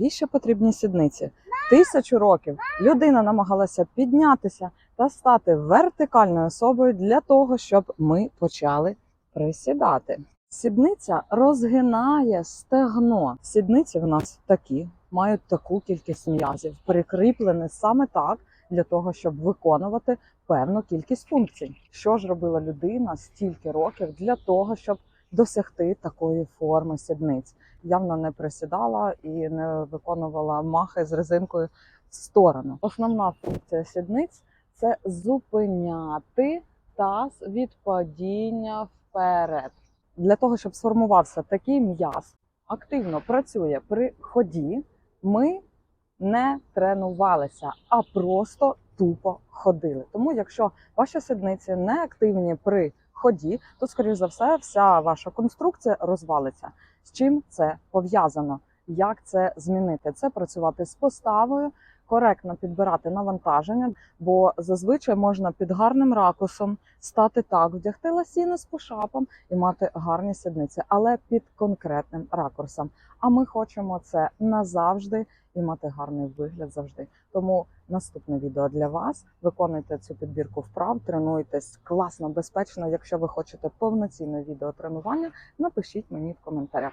Їй ще потрібні сідниці. Тисячу років людина намагалася піднятися та стати вертикальною особою для того, щоб ми почали присідати. Сідниця розгинає стегно. Сідниці в нас такі, мають таку кількість м'язів, прикріплені саме так для того, щоб виконувати певну кількість функцій. Що ж робила людина стільки років для того, щоб досягти такої форми сідниць? Явно не присідала і не виконувала махи з резинкою в сторону. Основна функція сідниць це зупиняти таз від падіння вперед. Для того, щоб сформувався такий м'яз, активно працює при ході, ми не тренувалися, а просто тупо ходили. Тому, якщо ваші сідниці не активні при ході, то, скоріш за все, вся ваша конструкція розвалиться. З чим це пов'язано? Як це змінити? Це працювати з поставою, коректно підбирати навантаження, бо зазвичай можна під гарним ракурсом стати так, вдягти ласіни з пушапом і мати гарні сідниці, але під конкретним ракурсом. А ми хочемо це назавжди і мати гарний вигляд завжди. Тому наступне відео для вас. Виконуйте цю підбірку вправ, тренуйтесь класно, безпечно. Якщо ви хочете повноцінне відео тренування, напишіть мені в коментарях.